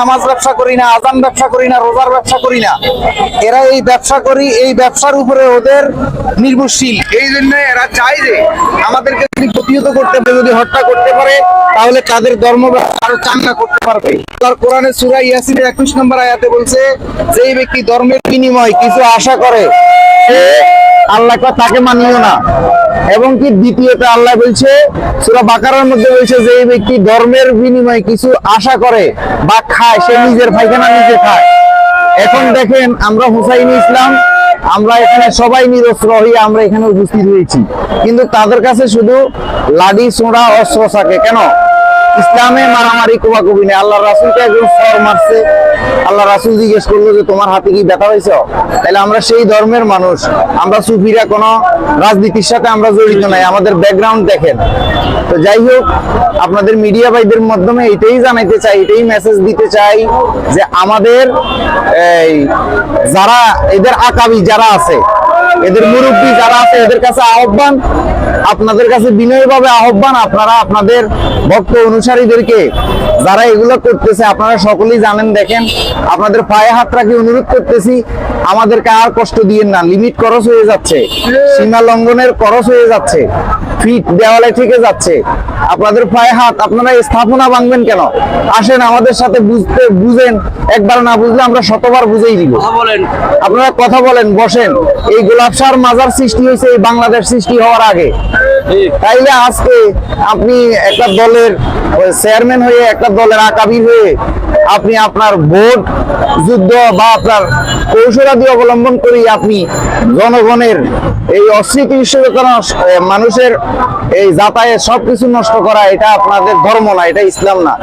নামাজ ব্যবসা করি না, আজান ব্যবসা করি না, রোজার ব্যবসা করি না। এরা এই ব্যবসা করি, এই ব্যবসার উপরে ওদের নির্ভরশীল। এই জন্য এরা চায় যে আমাদেরকে যদি প্রতিহত করতে পারে, যদি হত্যা করতে পারে, তাহলে তাদের ধর্ম আরও চাঙ্গা করতে পারবে। তার কোরআনে সূরা ইয়াসিনের 21 নম্বর আয়াতে বলছে, যেই ব্যক্তি ধর্মের বিনিময় কিছু আশা করে আল্লাহ তাকে মানিও না। এবং কি দ্বিতীয়ত আল্লাহ বলছে, সূরা বাকারার মধ্যে বলছে যে এই ব্যক্তি ধর্মের বিনিময়ে কিছু আশা করে বা খায়, সে নিজের পায়খানা নিজে খায়। এখন দেখেন, আমরা হুসাইন ইসলাম, আমরা এখানে সবাই নিরস্ত্র হয়ে আমরা এখানে উপস্থিত হয়েছি। কিন্তু তাদের কাছে শুধু লাডি সোঁড়া অস্ত্র থাকে। কেন? ইসলামে মারামারি কোবাকুবি নেই। আল্লাহ রাসুলকে একজন সর মারছে। আল্লাহ রাসুল জিজ্ঞেস করল যে, তোমার হাতে কি ব্যথা হয়েছে? তাহলে আমরা সেই ধর্মের মানুষ। আমরা সুফিরা, কোনো রাজনীতির সাথে আমরা জড়িত নাই। আমাদের ব্যাকগ্রাউন্ড দেখেন। তো যাই হোক, আপনাদের মিডিয়া ভাইদের মাধ্যমে এটাই জানাইতে চাই, এটাই মেসেজ দিতে চাই যে আমাদের, এই, যারা, এদের আকাবি যারা আছে এদের মুরব্বী যারা আছে এদের কাছে আহ্বান আপনাদের কাছে বিনয়ভাবে আহ্বান আপনারা আপনাদের ভক্ত অনুসারীদেরকে যারা এগুলো করতেছে আপনারা সকলেই জানেন দেখেন আপনাদের পায়ে হাত রাখি অনুরোধ করতেছি আমাদেরকে আর কষ্ট দিয়েন না লিমিট খরচ হয়ে যাচ্ছে সীমা লঙ্ঘনের খরচ হয়ে যাচ্ছে। ফিট দেওয়ালে থেকে যাচ্ছে। আপনাদের পায়ে হাত আপনারা স্থাপনা ভাঙবেন কেন? আসেন আমাদের সাথে বুঝতে বুঝেন। একবার না বুঝলে আমরা শতবার বুঝেই দিব। বলেন। আপনারা কথা বলেন বসেন। এই গোলাপসার মাজার সৃষ্টি হয়েছে এই বাংলাদেশ সৃষ্টি হওয়ার আগে। তাইলে আজকে আপনি একটা দলের চেয়ারম্যান হয়ে, একটা দলের আকাবি হয়ে আপনি আপনার ভোট, যুদ্ধ বা আপনার কৌশলাদি অবলম্বন করে আপনি জনগণের এই অস্মৃতি বিশ্ববেতন মানুষের এই যাতায়াত সবকিছু নষ্ট করা, এটা আপনাদের ধর্ম না, এটা ইসলাম না।